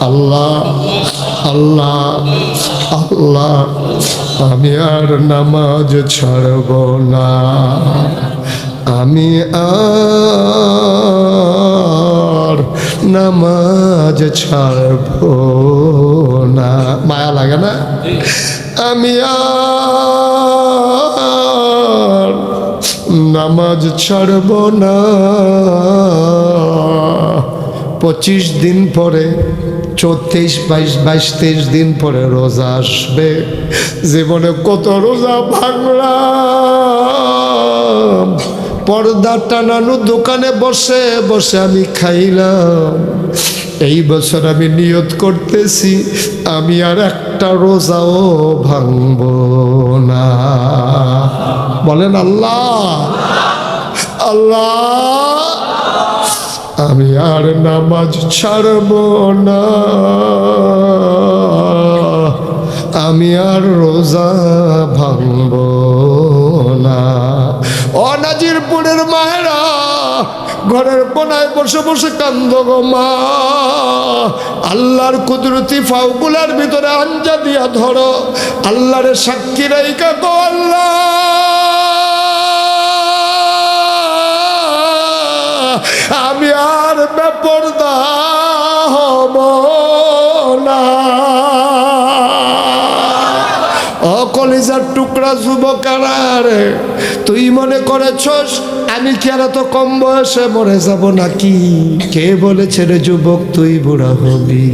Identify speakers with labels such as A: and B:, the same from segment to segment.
A: আল্লাহ আল্লাহ আল্লাহ, আমি আর নামাজ ছাড়ব না। আমি আর নামাজ ছাড়ব না। মায়া লাগে না? আমি আর নামাজ ছাড়ব না। পঁচিশ দিন পরে, চৌত্রিশ, বাইশ বাইশ, তেইশ দিন পরে রোজা আসবে। জীবনে কত রোজা ভাঙলাম। পর্দা টানানো দোকানে বসে বসে আমি খাইলাম। এই বছর আমি নিয়ত করতেছি, আমি আর একটা রোজাও ভাঙব না। বলেন আল্লাহ। আল্লাহ। আমি আর নামাজ ছাড়ব না। আমি আর রোজা ভাঙব না। অনাজিরপুরের মায়েরা, ঘরের কোনায় বসে বসে কান্দ গো মা। আল্লাহর কুদরতি ফাউকুলার ভিতরে আঞ্জা দিয়া ধরো। আল্লাহরে সাক্ষী রাইকা গো আল্লাহ। আমি আর বেপরদা হব না। অকলিজার টুকরা তুই মনে করেছস আমি কি আর তো কম বয়সে মরে যাব নাকি? কে বলেছে রে যুবক তুই বুড়া হবি?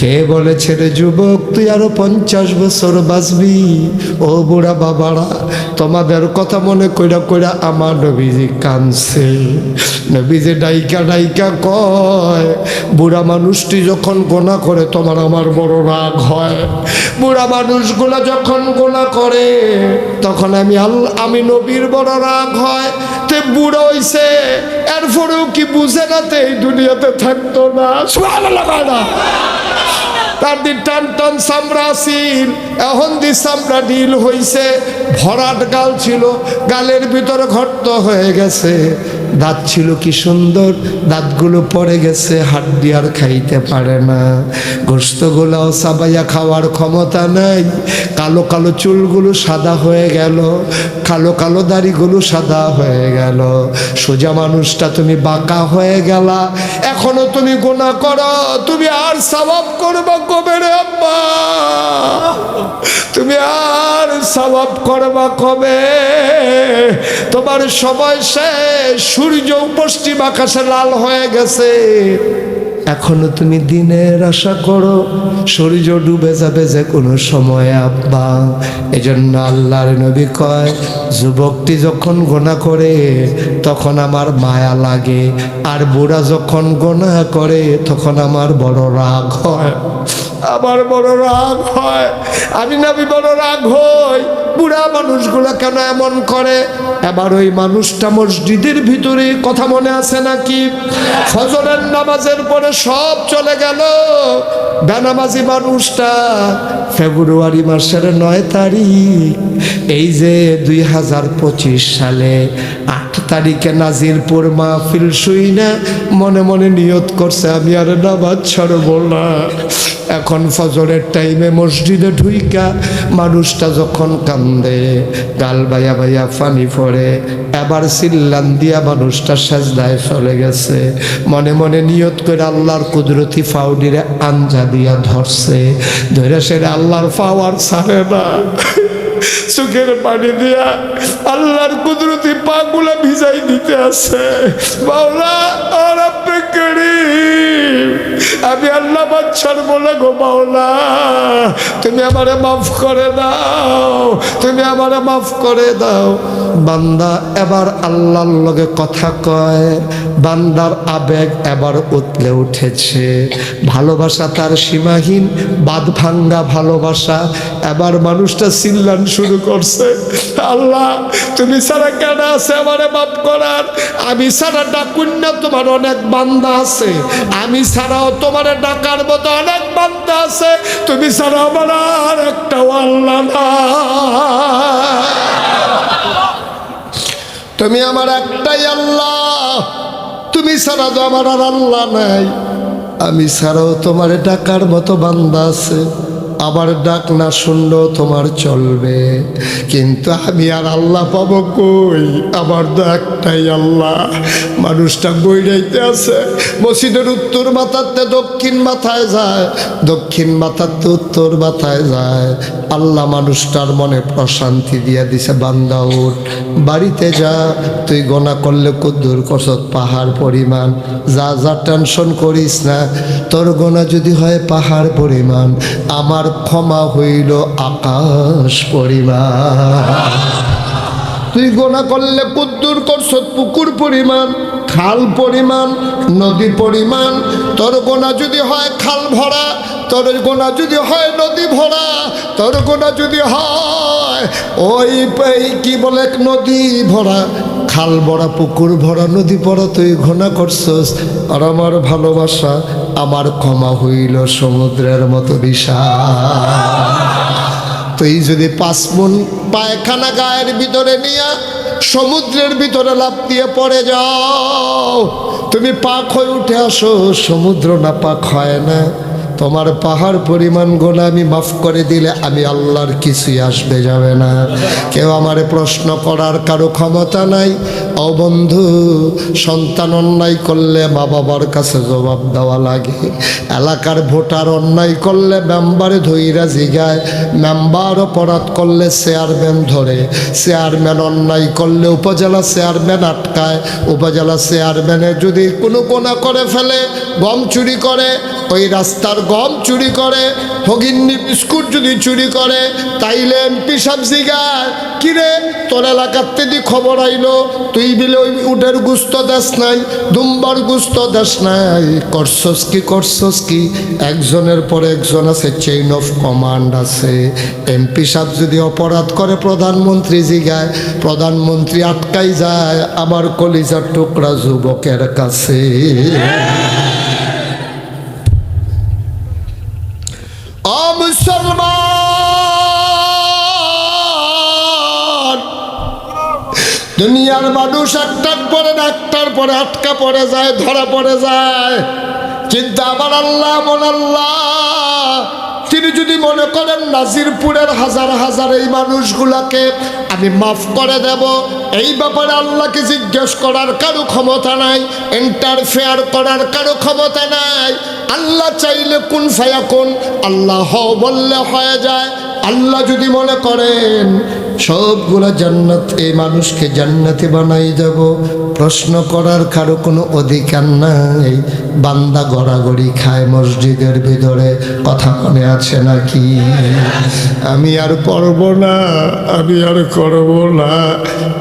A: কে বলেছে রে যুবক তুই আরও পঞ্চাশ বছর বাঁচবি? ও বুড়া বাবারা তোমাদের কথা মনে কইরা কইরা আমার নবীজি কানছে নবীজি ডাইকা ডাইকা কয়, বুড়া মানুষটি যখন গোনা করে, তোমার আমার বড় রাগ হয়। বুড়া মানুষগুলা যখন গোনা করে, তখন আমি আল, আমি নবীর বড় রাগ হয়। তে বুড়ো হইছে, এরপরেও কি বুঝে না তে এই দুনিয়াতে থাকতো না? সুবহানাল্লাহ তার দিন টান টান চামড়া ছিল এখন দি চামড়া ডিল হইছে। ভরাট গাল ছিল। গালের ভিতরে ঘট্ট হয়ে গেছে। দাঁত ছিল কি সুন্দর, দাঁতগুলো পড়ে গেছে, হাড্ডি আর খাইতে পারে না। গোস্তগুলাও সাবাইয়া খাওয়ার ক্ষমতা নাই। কালো কালো চুলগুলো সাদা হয়ে গেল, কালো কালো দাড়িগুলো সাদা হয়ে গেল। সোজা মানুষটা তুমি বাঁকা হয়ে গেলা, এখনও তুমি গোনা করো, তুমি আর সবাব করবা কবে রে আব্বা? তুমি আর সবাব করবা কবে? তোমার সময় শেষ। সূর্য পশ্চিম আকাশে লাল হয়ে গেছে। এখনও তুমি দিনের আশা করো, সূর্য ডুবে যাবে যে কোনো সময়, আব্বা। এজন্য আল্লাহর নবী কয়, যুবকটি যখন গোনা করে, তখন আমার মায়া লাগে। আর বুড়া যখন গোনা করে, তখন আমার বড় রাগ হয়। আমার বড় রাগ হয়। আমি না বড় রাগ হই। বুড়া মানুষগুলো কেন এমন করে? এবার ওই মানুষটা মসজিদের ভিতরে কথা মনে আছে নাকি? ফজরের নামাজের পরে সব চলে গেল। বেনামাজি মানুষটা ফেব্রুয়ারি মাসের নয় তারিখ, এই যে দুই হাজার পঁচিশ সালে আট তারিখে নাজিরপুর মাহফিল শুই না, মনে মনে নিয়ত করছে, আমি আর নামাজ ছাড়ব না। এখন ফজরের টাইমে মসজিদে ঢুইকা মানুষটা যখন কান্দে গাল বাইয়া বাইয়া পানি পড়ে এবার সিল্লান দিয়া মানুষটা সাজদায় চলে গেছে। মনে মনে নিয়ত করে আল্লাহর কুদরতি ফাউডিরে আঞ্জা দিয়া ধরছে। ধরে সেটা আল্লাহর পাওয়ার ছাড়ে না। চোখের পানি দিয়া আল্লাহর কুদরতি পাগুলা ভিজাই দিতে আছে। বাউলা আর আপনি আমি আল্লাহ বাচ্চার বলে গো বাউলা তুমি আমারে মাফ করে দাও, তুমি আমারে মাফ করে দাও। বান্দা এবার আল্লাহর লগে কথা কয়, বান্দার আবেগ এবার উতলে উঠেছে। ভালোবাসা তার সীমাহীন বাদ ভাঙ্গা ভালোবাসা। এবার মানুষটা চিল্লান শুরু করছে, আল্লাহ, তুমি ছাড়া কেন আছে আমারে মাফ করার? আমি ছাড়া ডাকুন না, তোমার অনেক বান্দা আছে। আমি ছাড়াও তোমার ডাকার মতো অনেক বান্দা আছে। তুমি ছাড়া আমার আর একটা আল্লাহ না তুমি আমার একটাই আল্লাহ। তুমি ছাড়া তো আমার আর আল্লাহ নাই। আমি ছাড়াও তোমার ডাকার মতো বান্দা আছে। আবার ডাক না শুনলেও তোমার চলবে। কিন্তু আমি আর আল্লাহ পাবো কই? আমার তো একটাই আল্লাহ। মানুষটা বইরাইতে আছে। মসজিদের উত্তর মাথাতে দক্ষিণ মাথায় যায়। দক্ষিণ মাথাতে উত্তর মাথায় যায়। আল্লাহ মানুষটার মনে প্রশান্তি দিয়ে দিছে, বান্দা উঠ। বাড়িতে যা, তুই গোনা করলে কুদ্দুর কসত পাহাড় পরিমাণ। যা যা টেনশন করিস না। তোর গোনা যদি হয় পাহাড় পরিমাণ। আমার ক্ষমা হইল আকাশ পরিমাণ। তুই গোনা করলে কুদ্দুর করছ, পুকুর পরিমাণ, খাল পরিমাণ, নদী পরিমাণ। তোর গোনা যদি হয় খাল ভরা, তোর গোনা যদি হয় নদী ভরা, তোর গোনা যদি হয় ওই কি বলে নদী ভরা। খাল ভরা পুকুর ভরা নদী ভরা তুই ঘোনা করছস। আর আমার ভালোবাসা, আমার ক্ষমা হইল সমুদ্রের মতো বিশাল তুই যদি পাঁচ মন পায়খানা গায়ের ভিতরে নিয়ে সমুদ্রের ভিতরে লাভ দিয়ে পড়ে যাও, তুমি পাক হয়ে উঠে আসো, সমুদ্র না পাক হয় না। তোমার পাহাড় পরিমাণ গোনা আমি মাফ করে দিলে আমি আল্লাহর কিছুই আসবে যাবে না। কেউ আমারে প্রশ্ন করার কারও ক্ষমতা নাই। ও বন্ধু, সন্তান অন্যায় করলে মা বাবার কাছে জবাব দেওয়া লাগে। এলাকার ভোটার অন্যায় করলে মেম্বারে ধইরা জিগায়। মেম্বার অপরাধ করলে চেয়ারম্যান ধরে। চেয়ারম্যান অন্যায় করলে উপজেলা চেয়ারম্যান আটকায়। উপজেলা চেয়ারম্যানের যদি কোনো কোনা করে ফেলে, গম চুরি করে, ওই রাস্তার গম চুরি করে, হগিন্নি বিস্কুট যদি চুরি করে তাইলে এমপি সাহেব জিগায় কিরে, তোর এলাকার থেকে খবর আইলো, তুই বিলে ওই উটের গুস্ত দেশ নাই, দুম্বার গুস্ত দেশ নাই। করছস কি করছস কি? একজনের পর একজন আছে চেইন অফ কমান্ড আছে। এমপি সাহেব যদি অপরাধ করে, প্রধানমন্ত্রী জিগায়, প্রধানমন্ত্রী আটকাই যায়, আমার কলিজার টুকরা যুবকের কাছে। মুসলমান! দুনিয়ার মানুষ একটার পরে একটার পরে আটকা পড়ে যায়, ধরা পড়ে যায়। কিন্তু আমার আল্লাহ মন আল্লাহ, তিনি যদি মনে করেন নাজিরপুরের হাজার হাজার এই মানুষগুলাকে আমি মাফ করে দেব, এই ব্যাপারে আল্লাহকে জিজ্ঞেস করার কারও ক্ষমতা নাই ইন্টারফেয়ার করার কারও ক্ষমতা নাই আল্লাহ চাইলে কোন ফায়া কোন? আল্লাহ হ বললে হয়ে যায়। আল্লাহ যদি মনে করেন, সবগুলা জান্নাত, এই মানুষকে জান্নাতে বানাই যাব প্রশ্ন করার কারও কোনো অধিকার নাই। বান্দা গড়াগড়ি খায় মসজিদের ভিতরে। কথা মনে আছে নাকি? আমি আর পড়ব না, আমি আর করব না।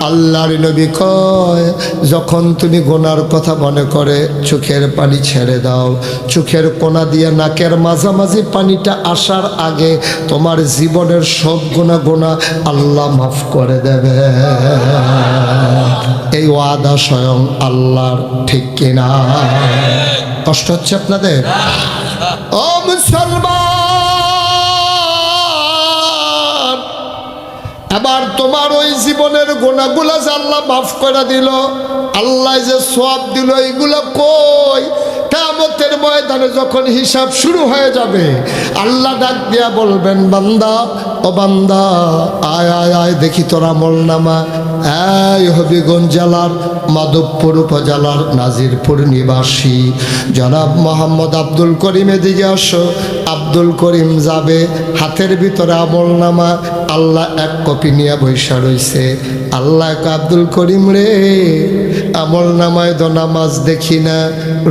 A: আল্লাহর নবী কয়, যখন তুমি গোনার কথা মনে করে, চোখের পানি ছেড়ে দাও। চোখের কোনা দিয়ে নাকের মাঝামাঝি পানিটা আসার আগে তোমার জীবনের সব গোনা গোনা আল্লাহ মাফ করে দেবে। এই ওয়াদা স্বয়ং আল্লাহর, ঠিক কিনা? কষ্ট হচ্ছে আপনাদের? ও মুসলমান! এবার তোমার ওই জীবনের গোনাগুলা যে আল্লাহ মাফ করে দিল, আল্লাহ যে সব দিল এইগুলো কই? কেমতের ময়দানে যখন হিসাব শুরু হয়ে যাবে, আল্লাহ ডাক দিয়া বলবেন, বান্দা, ও বান্দা, আয় আয় আয়, দেখি তোর আমল নামা। হবিগঞ্জ জেলার মাধবপুর উপজেলার নাজিরপুর নিবাসী, জনাব মোহাম্মদ আব্দুল করিম এদিকে আসো। আব্দুল করিম যাবে, হাতের ভিতরে আমল নামা, আল্লাহ এক কপি নিয়ে বৈশা রইছে। আল্লাহ আব্দুল করিম রে আমল নামায় তো নামাজ দেখি না,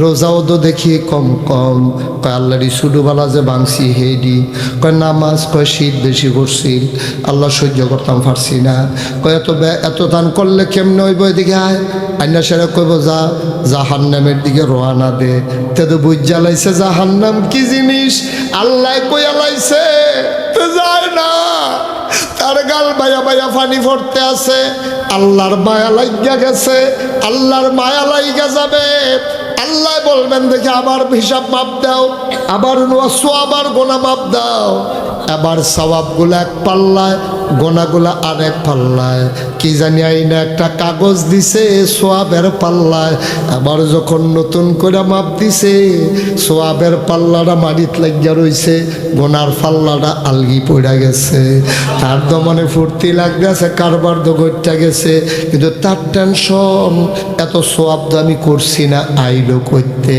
A: রোজাও তো দেখি কম কম। কয় আল্লাহ রিসুডুবালা যে বাংসি হেডি। কয় নামাজ, কয় শীত বেশি করছি আল্লাহ সহ্য করতাম পারছি না। কয় এত এত দান করলে কেমনে হইব এদিকে আয়? আইনা সেরা কইব, যা, জাহান্নামের দিকে রোয়ানা দে। তে তো বুঝ জ্বালাইছে জাহান নাম কি জিনিস? আল্লাহ কইয়া লাইছে, যায় না গাল বায়া বায়া পানি ভরতে আছে। আল্লাহর মায়া লাইগা গেছে, আল্লাহর মায়া লাইগা যাবে। আল্লাহ বলবেন, দেখে আবার হিসাব মাপ দাও আবার নোয়াশো আবার গোনা মাপ দাও। এবার সবাবগুলো এক পাল্লায় গোনাগুলা আর এক পাল্লায়। কি জানি আইনা একটা কাগজ দিছে, সোয়াবের পাল্লায়। আবার যখন নতুন করে মাপ দিছে, সোয়াবের পাল্লাটা মাটিত লাগিয়া রইছে, গোনার পাল্লাটা আলগি পড়া গেছে। তার দমনে ফুর্তি লাগতেছে, কারবার তো দগরটা গেছে। কিন্তু তার টেনশন, এত সোয়াব তো আমি করছি না, আইলো করতে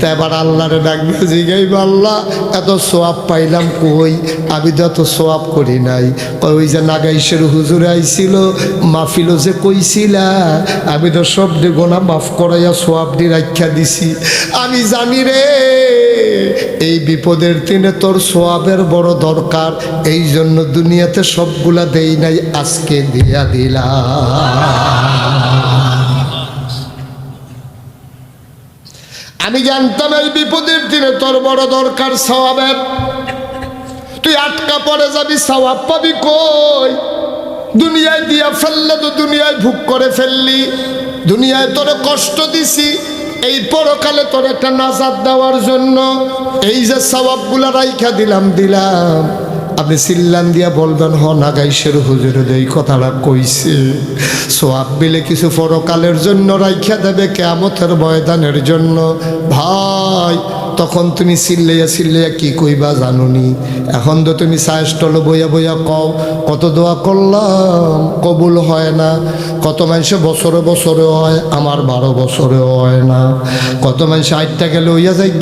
A: তা এবার আল্লাহরে ডাকবে জিগাইব, আল্লাহ, এত সোয়াব পাইলাম কই? আমি তো এত সোয়াব করি নাই। ওই যে নাগাইশের হুজুরে আইছিল, মাহফিলও যে কইছিলা, আমি তো সব গোনা মাফ করাইয়া সোয়াব দিয়ে রাখা দিছি। আমি জানি রে, এই বিপদের দিনে তোর সোয়াবের বড় দরকার, এই জন্য দুনিয়াতে সবগুলা দেই নাই, আজকে দিয়া দিলা। আমি জানতাম এই বিপদের দিনে তোর বড় দরকার সওয়াবের। তুই আটকা পড়ে যাবি, সওয়াব পাবি কই? দুনিয়ায় দিয়া ফেললে তো দুনিয়ায় ভুক করে ফেললি। দুনিয়ায় তোরে কষ্ট দিছি, এই পরকালে তোর একটা নাজাদ দেওয়ার জন্য। এই যে সওয়াবগুলা রাইখা দিলাম দিলাম। আপনি সিল্লান দিয়া বলবেন, হ নাগাইশের হুজুরে এই কথাটা কইছে। সোয়াব বিলে কিছু পরকালের জন্য রাইখা দেবে কেমতের ময়দানের জন্য। ভাই তখন তুমি সিল্লাইয়া সিল্লাইয়া কি কইবা জানুনি? এখন তো তুমি সায়স্টল বইয়া বইয়া কও, কত দোয়া করলাম, কবুল হয় না। কত মানুষে বছরে বছরে হয়, আমার বারো বছরে হয় না। কত মানুষ আটটা গেলে হইয়া যাই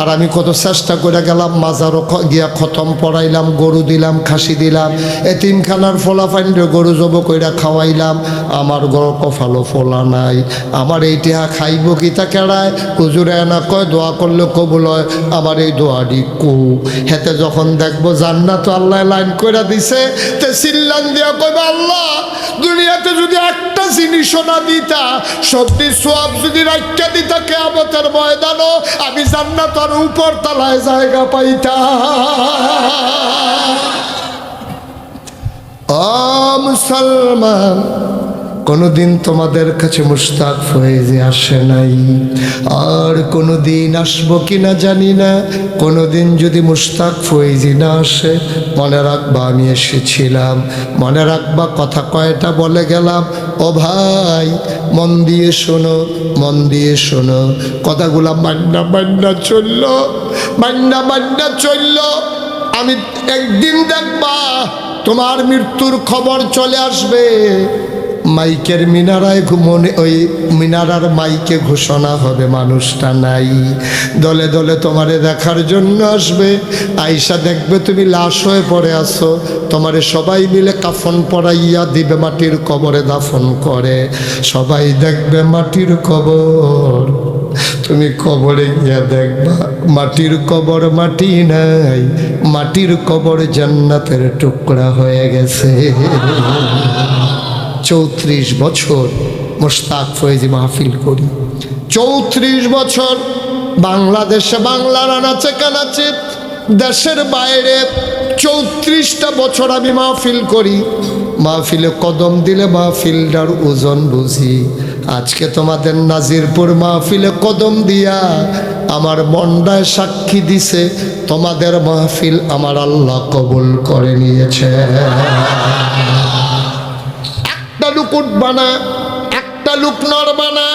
A: আর আমি কত চেষ্টা করে গেলাম, মাজারও গিয়া খতম পড়াইলাম, গরু দিলাম, খাসি দিলাম এতিমখানার ফলা ফাইন্ডে গরু জব কইরা খাওয়াইলাম, আমার গড় কফালো ফলা নাই। আমার এই টেহা খাইব কিতা কেড়ায়? হুজুরে না কয়, দোয়া করলে কবুল হয় আমার এই দোয়াটি কু হেতে যখন দেখব জান্নাত আল্লাহ লাইন কইরা দিছে, তে সিল্লান দিয়া কইবা, আল্লাহ, দুনিয়াতে যদি একটা জিনিসও না দিতা, সবটি সব যদি রাখা দিতা, কেয়ামতের ময়দানও আমি জান্নাত আর উপর তলায় জায়গা পাইতা মুসলমান কোনোদিন তোমাদের কাছে মুস্তাক ফয়েজে আসে নাই। আর কোনোদিন আসব কি না জানি না, কোনোদিন যদি মুস্তাক ফয়েজি না আসে, মনে রাখবা আমি এসেছিলাম। মনে রাখবা কথা কয়টা বলে গেলাম। ও ভাই, মন দিয়ে শোনো, মন দিয়ে শোনো। কথাগুলা মান্না মান্না চলল মান্না মান্না চলল। আমি একদিন দেখবা তোমার মৃত্যুর খবর চলে আসবে। মাইকের মিনারায় ঘু- মনে ওই মিনারার মাইকে ঘোষণা হবে, মানুষটা নাই। দলে দলে তোমারে দেখার জন্য আসবে। আইসা দেখবে তুমি লাশ হয়ে পড়ে আসো তোমারে সবাই মিলে কাফন পরাইয়া দিবে, মাটির কবরে দাফন করে। সবাই দেখবে মাটির কবর। তুমি কবরে গিয়া দেখবা, মাটির কবর মাটি নাই। মাটির কবর জান্নাতের টুকরা হয়ে গেছে। চৌত্রিশ বছর মোস্তাক ফয়েজি মাহফিল করি। চৌত্রিশ বছর বাংলাদেশে বাংলার আনাচে কানাচে দেশের বাইরে চৌত্রিশটা বছর আমি মাহফিল করি। মাহফিলে কদম দিলে মাহফিলটার ওজন বুঝি। আজকে তোমাদের নাজিরপুর মাহফিলে কদম দিয়া আমার মন্ডায় সাক্ষী দিছে, তোমাদের মাহফিল আমার আল্লাহ কবুল করে নিয়েছে। একটা লুক উঠবা একটা লুক নড়বা না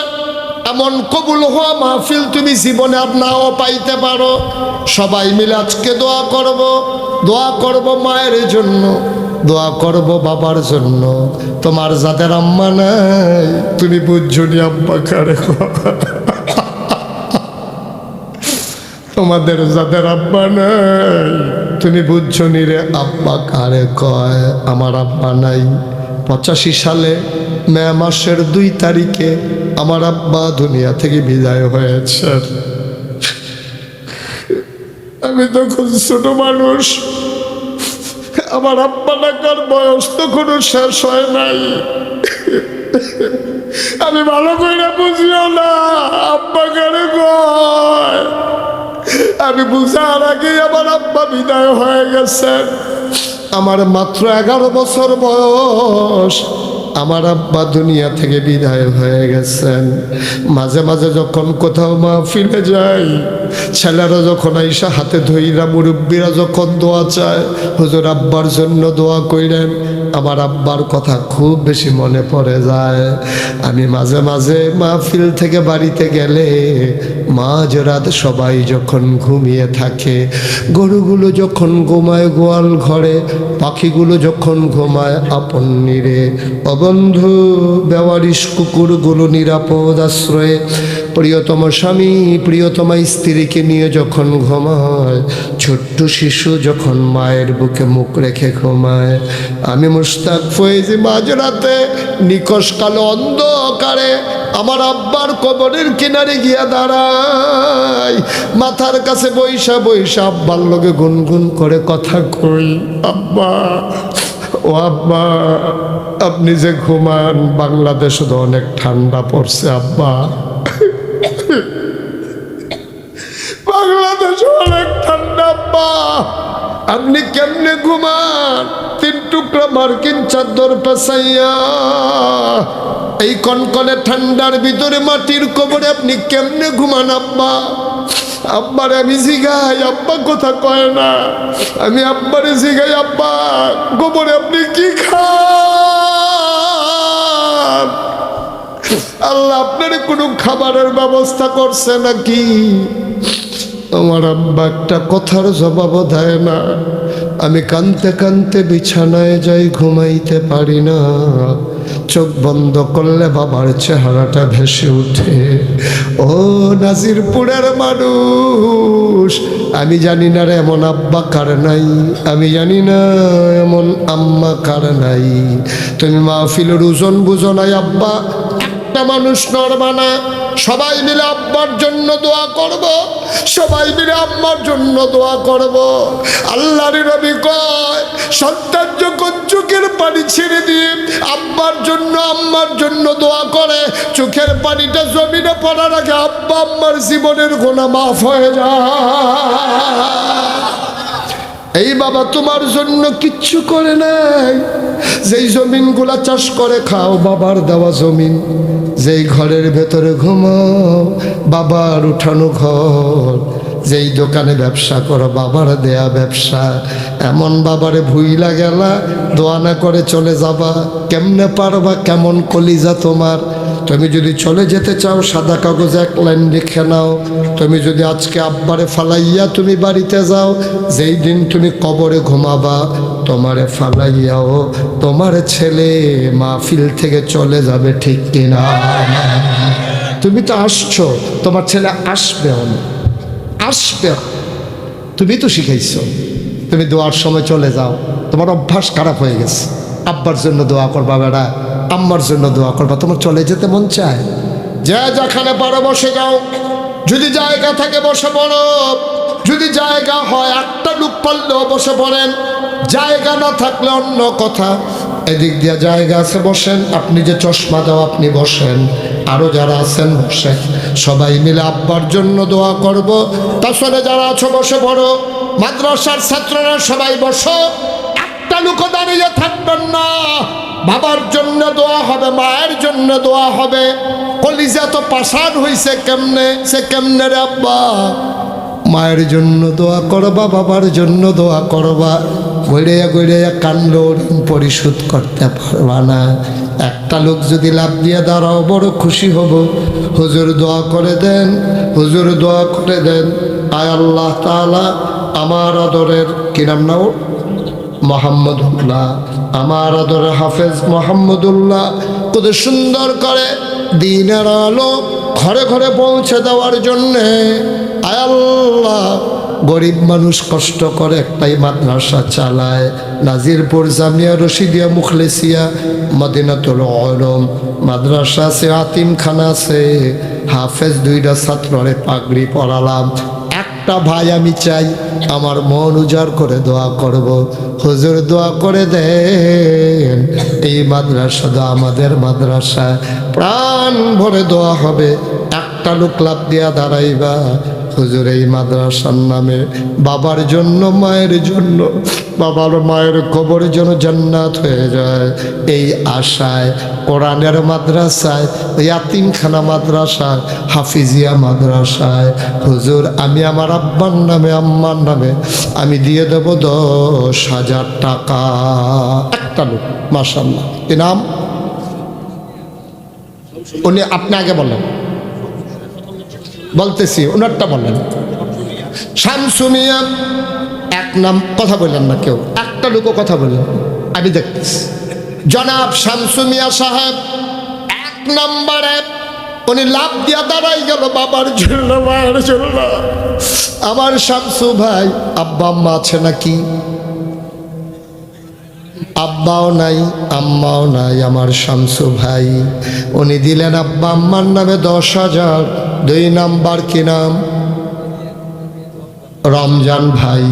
A: এমন কবুল হওয়া মাহফিল তুমি জীবনে আর নাও পাইতে পারো। সবাই মিলে আজকে দোয়া করব দোয়া করব মায়ের জন্য, দোয়া করব বাবার জন্য। তোমার যাদের আম্মা নাই, তুমি বুঝছ নি আব্বা কারে তোমাদের যাদের আব্বা নাই, তুমি বুঝছ নি রে আব্বা কারে কয়, আমার আব্বা নাই। পঁচাশি সালে মে মাসের দুই তারিখে আমার আব্বা দুনিয়া থেকে বিদায় হয়েছে। আমি তখন ছোট মানুষ। আমার আব্বা ডাকার বয়স তখনও শেষ হয় নাই। আমি ভালো করে বুঝিও না, আব্বা কয়? আমি বুঝার আগেই আমার আব্বা বিদায় হয়ে গেছেন আমার মাত্র এগারো বছর বয়স। আমার আব্বা দুনিয়া থেকে বিদায় হয়ে গেছেন। মাঝে মাঝে যখন কোথাও মা ফিরে যাই, ছেলেরা যখন আইসা হাতে ধইরা মুরব্বীরা যখন দোয়া চায়, হুজুর আব্বার জন্য দোয়া কইলেন আমার আব্বার কথা খুব বেশি মনে পড়ে যায়। আমি মাঝে মাঝে মাহফিল থেকে বাড়িতে গেলে মাঝ রাত সবাই যখন ঘুমিয়ে থাকে, গরুগুলো যখন ঘুমায় গোয়াল ঘরে, পাখিগুলো যখন ঘুমায় আপন নিরে। অবন্ধু, বেওয়ারিশ কুকুরগুলো নিরাপদ আশ্রয়ে প্রিয়তম স্বামী প্রিয়তমা স্ত্রীকে নিয়ে যখন ঘুমায়, ছোট্ট শিশু যখন মায়ের বুকে মুখ রেখে ঘুমায়, আমি মুস্তাক ফয়েজি মাঝরাতে নিকশ কালো অন্ধকারে আমার আব্বার কবরের কিনারে গিয়া দাঁড়াই। মাথার কাছে বৈশা বৈশা আব্বার লগে গুনগুন করে কথা কই, আব্বা, ও আব্বা, আপনি যে ঘুমান, বাংলাদেশ তো অনেক ঠান্ডা পড়ছে, আব্বা। অনেক ঠান্ডা আব্বা আপনি কেমনে ঘুমান? তিন টুকরা মার্কিন চাদর পেছাইয়া এই কনকনে ঠান্ডার ভিতরে মাটির কবরে আপনি কেমনে ঘুমান, আব্বা? আব্বার আমি জিগাই, আব্বা কথা কয় না। আমি আব্বারে জিগাই, আব্বা, গোবরে আপনি কি খান? আল্লাহ আপনার কোনো খাবারের ব্যবস্থা করছে নাকি? আমার আব্বা একটা কথার জবাবও দেয় না। আমি কানতে কানতে বিছানায় যাই, ঘুমাইতে পারি না। চোখ বন্ধ করলে বাবার চেহারাটা ভেসে ওঠে। ও নাজিরপুরের মানুষ, আমি জানি না রে এমন আব্বা কার নাই। আমি জানি না এমন আম্মা কার নাই। তুমি মাহফিলের ওজন বুঝো নাই আব্বা, একটা মানুষ নড়বা না। সবাই মিলে আব্বার জন্য দোয়া করব, সবাই মিলে আম্মার জন্য দোয়া করব। আল্লাহর নবী কয়, সন্তান যখন চোখের পানি ছেড়ে দিয়ে আব্বার জন্য, আম্মার জন্য দোয়া করে, চোখের পানিটা জমিনে পড়ার আগে আব্বা আম্মার জীবনের গোনা মাফ হয়ে যায়। এই বাবা তোমার জন্য কিচ্ছু করে নাই। যেই জমিনগুলা চাষ করে খাও, বাবার দেওয়া জমিন। যেই ঘরের ভেতরে ঘুমাও, বাবার উঠানো ঘর। যেই দোকানে ব্যবসা করো, বাবার দেয়া ব্যবসা। এমন বাবারে ভুইলা গেলা দোয়ানা করে চলে যাবা। কেমনে পারবা, কেমন কলিজা তোমার। তুমি যদি চলে যেতে চাও, সাদা কাগজে এক লাইন লিখে নাও। তুমি যদি আজকে আব্বারে ফালাইয়া তুমি বাড়িতে যাও, যেই দিন তুমি কবরে ঘুমাবা, তোমারে ফালাইয়াও তোমার ছেলে মাহফিল থেকে চলে যাবে ঠিক কিনা? তুমি তো আসছো, তোমার ছেলে আসবে আসবে তুমি তো শিখাইছো, তুমি দোয়ার সময় চলে যাও। তোমার অভ্যাস খারাপ হয়ে গেছে। আব্বার জন্য দোয়া করবা বেড়া। আম্মার জন্য দোয়া করবা। তোমার চলে যেতে মন চায়। যা যেখানে পারো বসে যাও। যদি জায়গা থাকে বসে পড়ো। যদি জায়গা হয় একটা লুক পারলেও বসে পড়েন। জায়গা না থাকলে অন্য কথা। এদিক দিয়ে জায়গা আছে, বসেন। আপনি যে চশমা দাও, আপনি বসেন। আরও যারা আছেন, বসেন। সবাই মিলে আব্বার জন্য দোয়া করব। তাছাড়া যারা আছো, বসে পড়ো। মাদ্রাসার ছাত্ররা সবাই বসো। একটা লোক দাঁড়িয়ে থাকবেন না। বাবার জন্য দোয়া হবে, মায়ের জন্য দোয়া হবে। কলিজা তো পাশান হইছে কেমনে? সে কেমনে রে আব্বা? মায়ের জন্য দোয়া করবা, বাবার জন্য দোয়া করবা। গড়িয়া গড়িয়া কান্ড ঋণ পরিশোধ করতে পারবা না। একটা লোক যদি লাভ দিয়ে দাঁড়াও, বড় খুশি হব। হুজুর দোয়া করে দেন, হুজুর দোয়া করে দেন। আয় আল্লাহ তাআলা আমার আদরের, কি নাম না ওর? মোহাম্মদুল্লাহ। আমার আদর হাফেজ মোহাম্মদুল্লাহ। কত সুন্দর করে দিনের আলো ঘরে ঘরে পৌঁছে দেওয়ার জন্যে। আয় আল্লাহ, গরিব মানুষ কষ্ট করে একটাই মাদ্রাসা চালায়। নাজিরপুর জামিয়া রশিদিয়া মুখলেসিয়া, মদিনাতুল আলম মাদ্রাসা আছে, আতিমখানা আছে। হাফেজ দুইটা ছাত্ররে পাগড়ি পড়ালাম একটা ভাই আমি চাই, আমার মন উজাড় করে দোয়া করব। হুজুর দোয়া করে দেন, এই মাদ্রাসা তো আমাদের মাদ্রাসা। প্রাণ ভরে দোয়া হবে, একটা লোক লাভ দিয়া দাঁড়াইবা। হুজুর এই মাদ্রাসার নামে বাবার জন্য, মায়ের জন্য, বাবার মায়ের কবর যেন জান্নাত হয়ে যায়। এই আশায় কোরআনের মাদ্রাসায়, ইয়াতিমখানা মাদ্রাসায়, হাফিজিয়া মাদ্রাসায়, হুজুর আমি আমার আব্বার নামে, আম্মার নামে আমি দিয়ে দেব দশ হাজার টাকা। একটা লোক মাসাল্লাহ কি নাম? উনি আপনি আগে বলেন। বলতেছি ওনারটা বলেন। শামসুমিয়া এক নাম কথা বললেন না কেউ, একটা লোকও কথা বললেন আমি দেখতেছি। জনাব শামসুমিয়া সাহেব, এক নম্বরে, উনি লাভ দিয়া দাঁড়াই গেল বাবার জন্য, মায়ের জন্য। আমার শামসু ভাই, আব্বা আম্মা আছে নাকি? আব্বাও নাই, আম্মাও নাই, আমার শামসু ভাই। উনি দিলেন আব্বা আম্মার নামে দশ হাজার। দুই নাম্বার কি নাম? রমজান ভাই।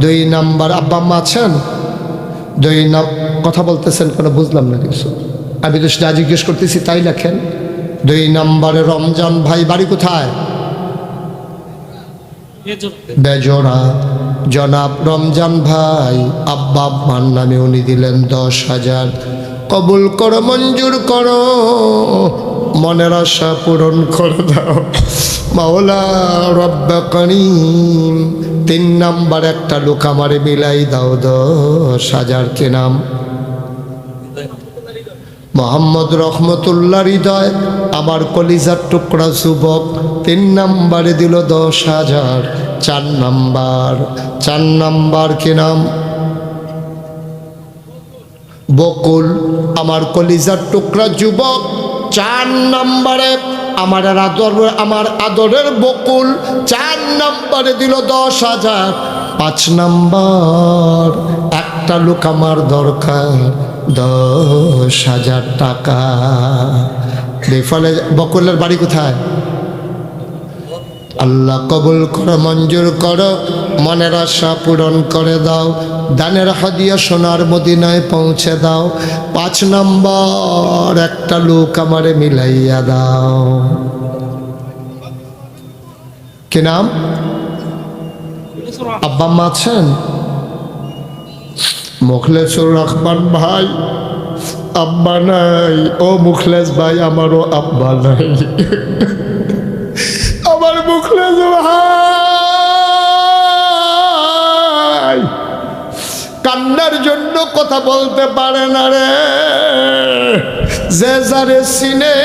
A: দুই নাম্বার আব্বা আম্মা আছেন? দুই নাম কথা বলতেছেন কোনো বুঝলাম না কিছু। আমি তো যা জিজ্ঞেস করতেছি, তাই লেখেন। দুই নম্বরে রমজান ভাই বাড়ি কোথায়? বেজোড়া। জনাব রমজান ভাই, আব্বা আব্বার নামে উনি দিলেন দশ হাজার। কবুল করো, মঞ্জুর করো। মনের আশা পূরণ করে দাও। মাওলা রব্বা করিম, তিন নাম্বার একটা লোক আমারে মিলাই দাও দশ হাজার কে নাম। মোহাম্মদ রহমতুল্লাহ হৃদয়, আমার কলিজার টুকরা যুবক, তিন নাম্বারে দিল দশ হাজার। চার নাম্বার চার নাম্বার কি নাম? বকুল, আমার কলিজার টুকরা যুবক চার নম্বরে আমার আদর, আমার আদরের বকুল চার নম্বরে দিল দশ হাজার। পাঁচ নম্বর, একটা লোক আমার দরকার, দশ হাজার টাকা। বকুলের বাড়ি কোথায়? আল্লাহ কবুল করো, মঞ্জুর করো, মনের আশা পূরণ করে দাও, দানের হাদিয়া সোনার মদিনায় পৌঁছে দাও। পাঁচ নম্বর, একটা লোক আমারে মিলাইয়া দাও। কি নাম? আম্মা আছেন? মুখলেসুর রহমান ভাই, আব্বা নাই। ও মুখলেস ভাই, আমারও আব্বা নাই। কান্নার জন্য কথা বলতে পারে না রে। যে যারে সিনে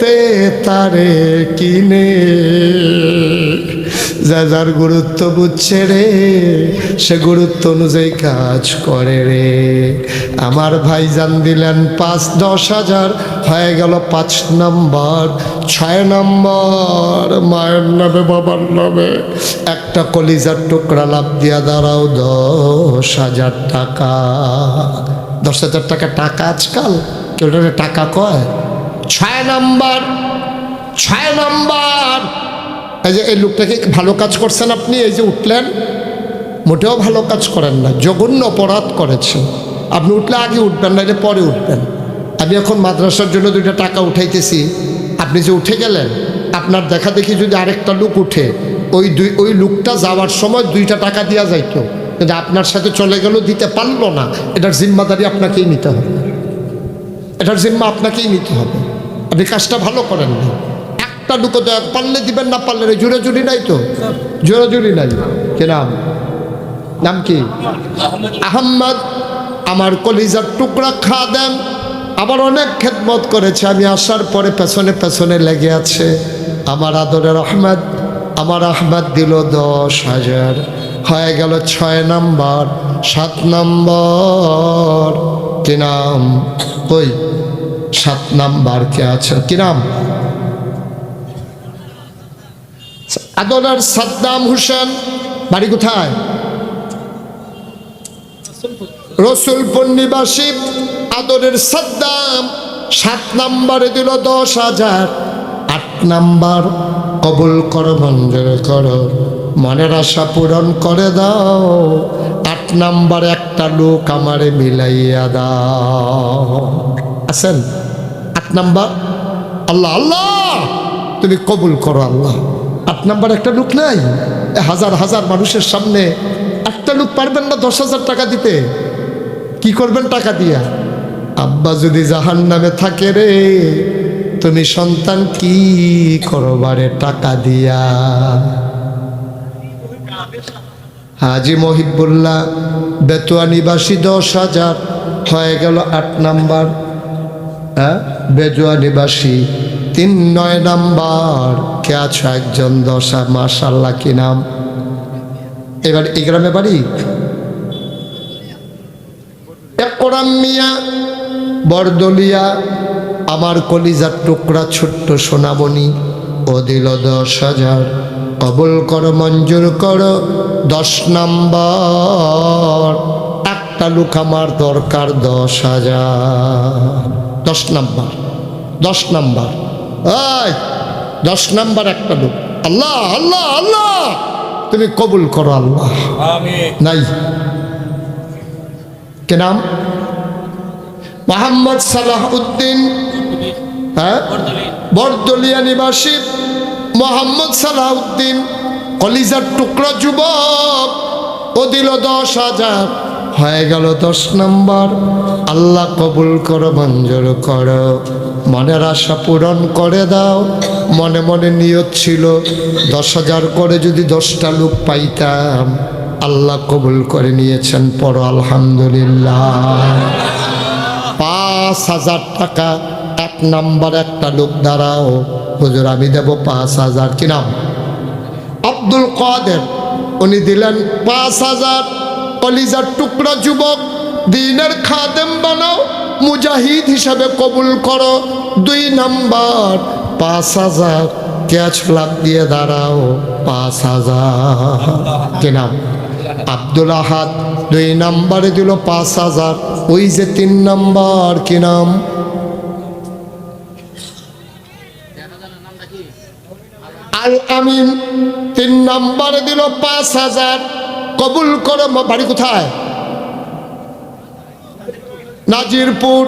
A: তে তারে কিনে। যা যার গুরুত্ব বুঝছে রে, সে গুরুত্ব অনুযায়ী কাজ করে রে। আমার ভাই জান দিলেন পাঁচ, দশ হাজার, হয়ে গেল পাঁচ নম্বর, ছয় নম্বর, মায়ের নামে, বাবার নামে। একটা কলিজার টুকরা লাভ দিয়া দাঁড়াও, দশ হাজার টাকা। দশ হাজার টাকা টাকা আজকাল? কেউ টাকা কয়? ছয় নম্বর ছয় নম্বর। এই যে এই লোকটাকে ভালো কাজ করছেন আপনি? এই যে উঠলেন, মোটেও ভালো কাজ করেন না, জঘন্য অপরাধ করেছেন। আপনি উঠলে আগে উঠবেন না পরে উঠবেন। আমি এখন মাদ্রাসার জন্য দুইটা টাকা উঠাইতেছি। আপনি যে উঠে গেলেন, আপনার দেখা দেখি যদি আরেকটা লোক উঠে, ওই দুই, ওই লোকটা যাওয়ার সময় দুইটা টাকা দেওয়া যাইতো। কিন্তু আপনার সাথে চলে গেল, দিতে পারল না। এটার জিম্মাদারি আপনাকেই নিতে হবে। এটার জিম্মা আপনাকেই নিতে হবে। আপনি কাজটা ভালো করেন না। লুকো দেয় পারলে দিবেন না পারলে নেই। জোরে জুড়ি নাই তো? জোরে জুড়ি নাই। কে নাম? নাম কি? আহম্মদ আমার কলিজার টুকরা খা দেন। আবার অনেক খেদমত করেছে আমি আসার পরে পেছনে পেছনে লেগে আছে। আমার আদরের আহমেদ আমার আহমেদ দিল দশ হাজার। হয়ে গেল ছয় নাম্বার সাত নাম্বার। কি নাম? কই সাত নাম্বার কে আছে? কি নাম? আদরের সাদ্দাম হুসেন, বাড়ি কোথায়? রসুলপুর নিবাসী আদরের সাদ্দাম, সাত নাম্বারে দিল দশ হাজার। আট নাম্বার, কবুল কর, মঞ্জুর কর, মনের আশা পূরণ করে দাও। আট নাম্বার একটা লোক আমারে মিলাইয়া দাও। আছেন? আট নাম্বার? আল্লাহ আল্লাহ! তুমি কবুল করো, আল্লাহ। নাম্বার একটা লোক নাই। হাজার হাজার মানুষের সামনে একটা লোক পারবেন না দশ হাজার টাকা দিতে। কি করবেন টাকা দিয়া? আব্বা যদি জাহান নামে থাকে রে, তুমি সন্তান কি করবারে টাকা দিয়া? হাজি মহিবুল্লাহ, বেতুয়া নিবাসী দশ হাজার, হয়ে গেল আট নাম্বার। হ্যাঁ? বেজুয়া নিবাসী তিন নয় নাম্বার, কে আছো একজন দশা মার্শাল্লাহ কি নাম? এবার এই গ্রামে বাড়ি? মিয়া, বরদলিয়া, আমার কলিজার টুকরা ছোট্ট সোনামণি, ও দিল দশ হাজার। কবুল কর, মঞ্জুর কর, দশ নাম্বার। একটা লোক আমার দরকার দশ হাজার। দশ নাম্বার দশ নাম্বার। এই দশ নাম্বার একটা লোক। আল্লাহ আল্লাহ আল্লাহ! তুমি কবুল করো আল্লাহ। নাই। কে নাম? মোহাম্মদ সালাহ উদ্দিন হ্যাঁ? বরদলিয়া নিবাসী মোহাম্মদ সালাহ উদ্দিন কলিজার টুকরা যুবক। ও দিল দশ হাজার। হয়ে গেল দশ নম্বর। আল্লাহ কবুল করো মঞ্জুর করো। মনের আশা পূরণ করে দাও। মনে মনে নিয়ত ছিল, দশ হাজার করে যদি দশটা লোক পাইতাম, আল্লাহ কবুল করে নিয়েছেন পর, আলহামদুলিল্লাহ। পাঁচ হাজার টাকা, এক নাম্বার একটা লোক দাঁড়াও। হুজুর, আমি দেব পাঁচ হাজার। কি নাম? আব্দুল কাদের। উনি দিলেন পাঁচ হাজার। কলিজার টুকরা যুবক, দিনের খাদেম বানাও। মুজাহিদ হিসাবে কবুল করো। দুই নাম্বার, পাঁচ হাজার। ক্যাচ লাভ দিয়ে দাঁড়াও, পাঁচ হাজার। কি নাম? আব্দুল আহাদ। দুই নাম্বারে দিল পাঁচ হাজার। ওই যে তিন নাম্বার, কি নাম? আল আমিন। তিন নাম্বারে দিল পাঁচ হাজার। কবুল করো, বাড়ি কোথায়? নাজিরপুর,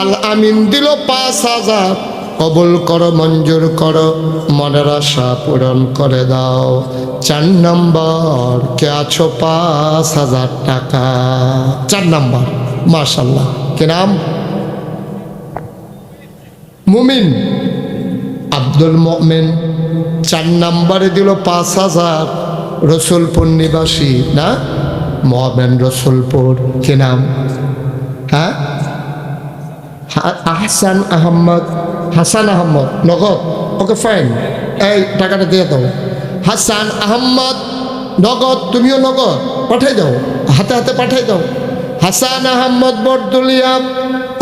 A: আল আমিন দিল পাঁচ হাজার। কবুল করো, মঞ্জুর করো, মনের আশা পূরণ করে দাও। চার নম্বর, কে আছো পাঁচ হাজার টাকা? চার নম্বর মাশাল্লাহ কে নাম? মুমিন। আব্দুল মমিন। চার নম্বরে দিল পাঁচ হাজার। রসুলপুর নিবাসী, না? মহাবেন রসুলপুর। কে নাম? আহসান আহম্মদ হাসান আহম্মদ নগদ ওকে ফাইন এই টাকাটা দিয়ে দাও। হাসান আহম্মদ নগদ তুমিও নগদ পাঠাই দাও। হাতে হাতে পাঠাই দাও। হাসান আহম্মদ বরদুলিয়া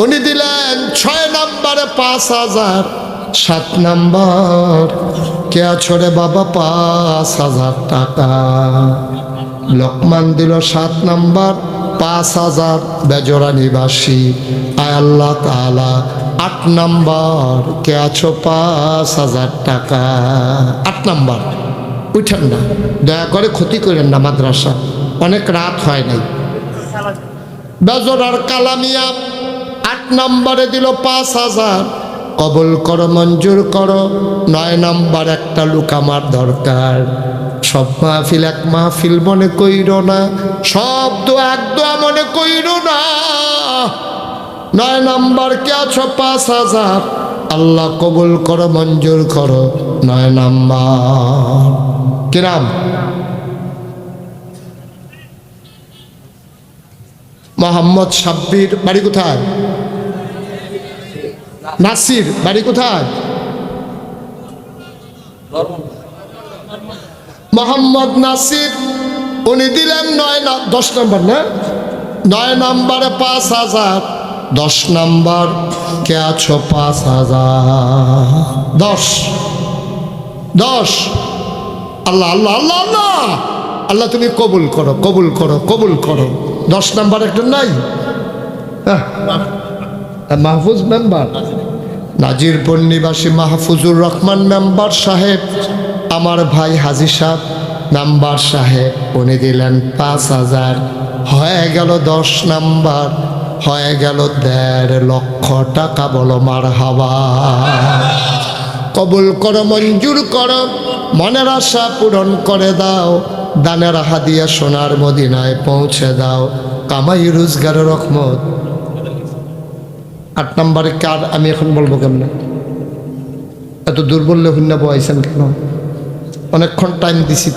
A: উনি দিলেন ছয় নম্বরে পাঁচ হাজার, সাত নাম্বার। কে আছরে বাবা? পাঁচ হাজার টাকা। লোকমান দিল সাত নাম্বার। পাঁচ হাজার বেজরা নিবাসী। আল্লাহ তালা আট নাম্বার, কে আছো পাঁচ হাজার টাকা? আট নাম্বার, উঠেন না, দয়া করে ক্ষতি করেন না মাদ্রাসা, অনেক রাত হয় নাই। বেজরার কালামিয়া আট নম্বরে দিল পাঁচ হাজার, কবল করো, মঞ্জুর করো, নয় নাম্বার একটা লুক আমার দরকার। সব মাহফিল এক মাহফিল মনে কইর না, সব দো এক দোয়া মনে কইর না। নয় নাম্বার কে আছো পাঁচ হাজার? আল্লাহ কবুল করো, মঞ্জুর করো, নয় নাম্বার। কিরাম? মোহাম্মদ সাব্বির, বাড়ি কোথায়? নাসির, বাড়ি কোথায়? মোহাম্মদ নাসির, উনি দিলেন নয় না, দশ নম্বর না? নয় নম্বরে পাঁচ হাজার। দশ নম্বর, কে আছো পাঁচ হাজার? দশ। দশ। আল্লাহ আল্লাহ আল্লাহ আল্লাহ! আল্লাহ, তুমি কবুল করো কবুল করো কবুল করো। দশ নাম্বার একটা নাই? হ্যাঁ। মাহফুজ মেম্বার। নাজিরপুর নিবাসী মাহফুজুর রহমান মেম্বার সাহেব। আমার ভাই হাজি সাহেব নাম্বার সাহেব উনি দিলেন, পাঁচ হাজার। হয়ে গেল দশ নাম্বার, হয়ে গেল দেড় লক্ষ টাকা বলো মার হাওয়া কবুল করো, মঞ্জুর করো, মনের আশা পূরণ করে দাও, দানের হাদিয়া সোনার মদিনায় পৌঁছে দাও, কামাই রোজগারের রহমত। আট নম্বরে কার, আমি এখন বলব কেমন? এত দুর্বল্য হইনা বয়সেন কেন? অনেকক্ষণ টাইম দিছি।